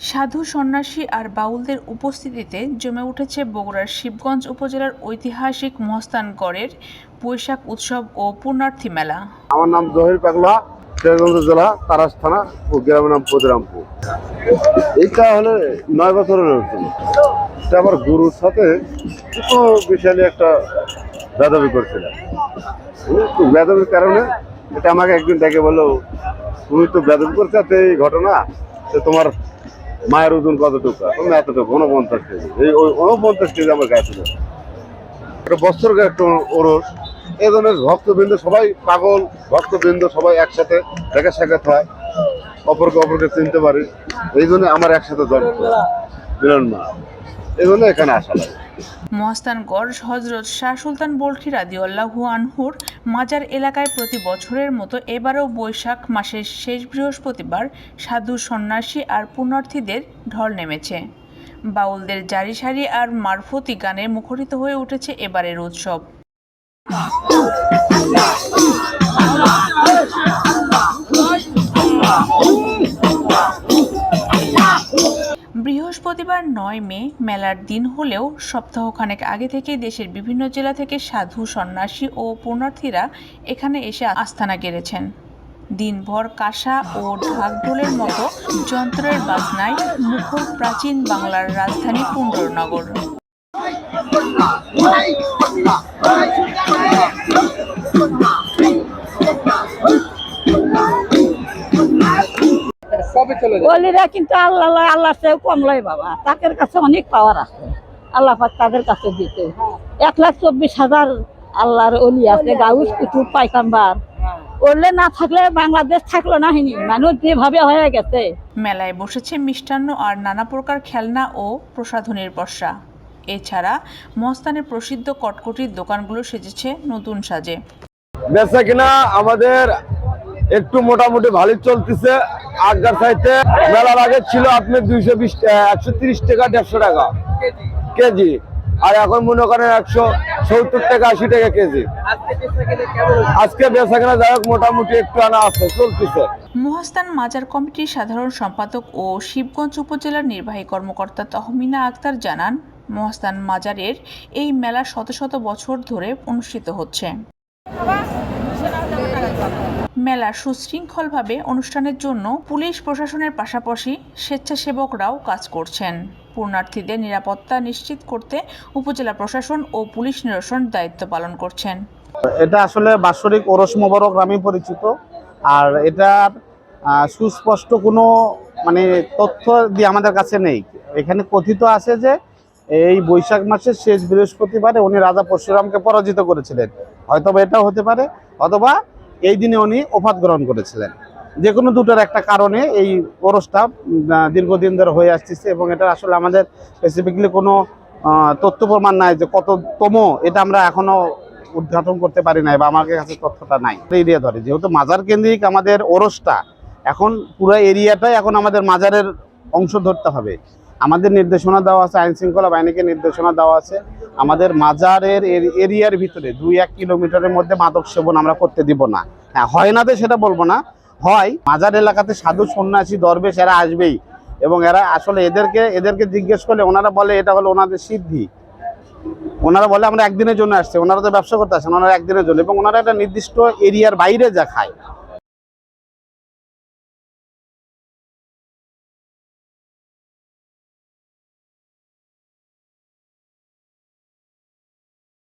সাধু সন্ন্যাসী আর বাউলদের উপস্থিতিতে জমে উঠেছে বগুড়ার শিবগঞ্জ উপজেলার ঐতিহাসিক মহস্তানগড়ের বৈশাখ উৎসব ও পুণ্যার্থী মেলা। আমার নাম জহির পাগলা সিরাজগঞ্জ জেলা, তারাস থানা ও গ্রামের নাম পদিরামপুর এইটা হলে নয় বছরের আমার গুরুর সাথে বিশাল একটা বেদবি করছিল তো বেদবির কারণে এটা আমাকে একদিন ডেকে বলল, তুমি তো বেদবি করছ এই ঘটনা তো তোমার মায়ের ওজন কতটুকু? তুমি এতটুকু উনপঞ্চাশ কেজি। এই ওই উনপঞ্চাশ কেজি আমার গায়ে ছিল। একটা বস্ত্রকে একটা ওরস। এই ধরনের ভক্তবৃন্দ সবাই পাগল, ভক্তবৃন্দ সবাই একসাথে দেখা সাক্ষাৎ হয়। অপরকে অপরকে চিনতে পারি। এই জন্য আমার একসাথে জন্ম মিলন মা, এই জন্য এখানে আসা লাগে। মহস্তানগড় হজরত শাহ সুলতান বলখি রাদিউল্লাহু আনহুর মাজার এলাকায় প্রতি বছরের মতো এবারও বৈশাখ মাসের শেষ বৃহস্পতিবার সাধু সন্ন্যাসী আর পুণ্যার্থীদের ঢল নেমেছে বাউলদের জারি সারি আর মারফতি গানে মুখরিত হয়ে উঠেছে এবারের উৎসব বৃহস্পতিবার নয় মে মেলার দিন হলেও সপ্তাহখানেক আগে থেকে দেশের বিভিন্ন জেলা থেকে সাধু সন্ন্যাসী ও পুণ্যার্থীরা এখানে এসে আস্থানা গেড়েছেন দিনভর কাঁসা ও ঢাকঢোলের মতো যন্ত্রের বাজনায় মুখর প্রাচীন বাংলার রাজধানী পুণ্ডরনগর অলিরা কিন্তু আল্লাহ লয়, আল্লাহর চেয়ে কম লয় বাবা। তাদের কাছে অনেক পাওয়ার আছে। আল্লাহ পাক তাদের কাছে দিতে এক লাখ চব্বিশ হাজার আল্লাহর অলি আছে গাউস পাইকাম্বার ওরলে না থাকলে বাংলাদেশ থাকল না হিনি। মানুষ যেভাবে হয়ে গেছে। মেলায় বসেছে মিষ্টান্ন আর নানা প্রকার খেলনা ও প্রসাধনীর বর্ষা। এছাড়া মস্তানের প্রসিদ্ধ কটকটির দোকানগুলো সেজেছে নতুন সাজে। বেচা কিনা আমাদের একটু মোটামুটি ভালোই চলতেছে। আগার সাইতে মেলার আগে ছিল আপনি দুইশো বিশ একশো তিরিশ টাকা, দেড়শো টাকা কেজি। আর এখন মনে করেন একশো সত্তর টাকা, আশি টাকা কেজি। আজকে বেচা কিনা যাই হোক, মোটামুটি একটু আনা আছে, চলতেছে। মহাস্থান মাজার কমিটির সাধারণ সম্পাদক ও শিবগঞ্জ উপজেলার নির্বাহী কর্মকর্তা তহমিনা আক্তার জানান মহাস্থান মাজারের এই মেলা শত শত বছর ধরে অনুষ্ঠিত হচ্ছে। মেলা সুশৃঙ্খলভাবে অনুষ্ঠানের জন্য পুলিশ প্রশাসনের পাশাপাশি স্বেচ্ছাসেবকরাও কাজ করছেন। পূর্ণার্থীদের নিরাপত্তা নিশ্চিত করতে উপজেলা প্রশাসন ও পুলিশ নিরসন দায়িত্ব পালন করছেন। এটা আসলে বাৎসরিক ওরস মোবারক নামে পরিচিত। আর এটার সুস্পষ্ট কোনো মানে তথ্য দিয়ে আমাদের কাছে নেই। এখানে কথিত আছে যে, এই বৈশাখ মাসের শেষ বৃহস্পতিবারে উনি রাজা পরশুরামকে পরাজিত করেছিলেন। হয়তো বা এটাও হতে পারে, অথবা এই দিনে উনি ওফাত গ্রহণ করেছিলেন। যে কোনো দুটোর একটা কারণে এই ওরসটা দীর্ঘদিন ধরে হয়ে আসতেছে এবং এটা আসলে আমাদের স্পেসিফিকলি কোনো তথ্য প্রমাণ নাই যে কততম এটা আমরা এখনও উদ্ঘাটন করতে পারি নাই বা আমার কাছে তথ্যটা নাই। এরিয়া ধরে, যেহেতু মাজার কেন্দ্রিক আমাদের ওরসটা, এখন পুরো এরিয়াটাই এখন আমাদের মাজারের অংশ ধরতে হবে। আমাদের নির্দেশনা দেওয়া আছে, আইন শৃঙ্খলা বাহিনীকে নির্দেশনা দেওয়া আছে। আমাদের মাজারের এরিয়ার ভিতরে দুই এক কিলোমিটারের মধ্যে মাদক সেবন আমরা করতে দিব না। হ্যাঁ হয় না তো সেটা বলব না। হয়, মাজার এলাকাতে সাধু সন্ন্যাসী, দরবেশ এরা আসবেই। এবং এরা আসলে এদেরকে এদেরকে জিজ্ঞেস করলে ওনারা বলে, এটা হলো ওনাদের সিদ্ধি। ওনারা বলে, আমরা একদিনের জন্য আসছে। ওনারা তো ব্যবসা করতে আসেন, ওনারা একদিনের জন্য। এবং ওনারা একটা নির্দিষ্ট এরিয়ার বাইরে যা খায়।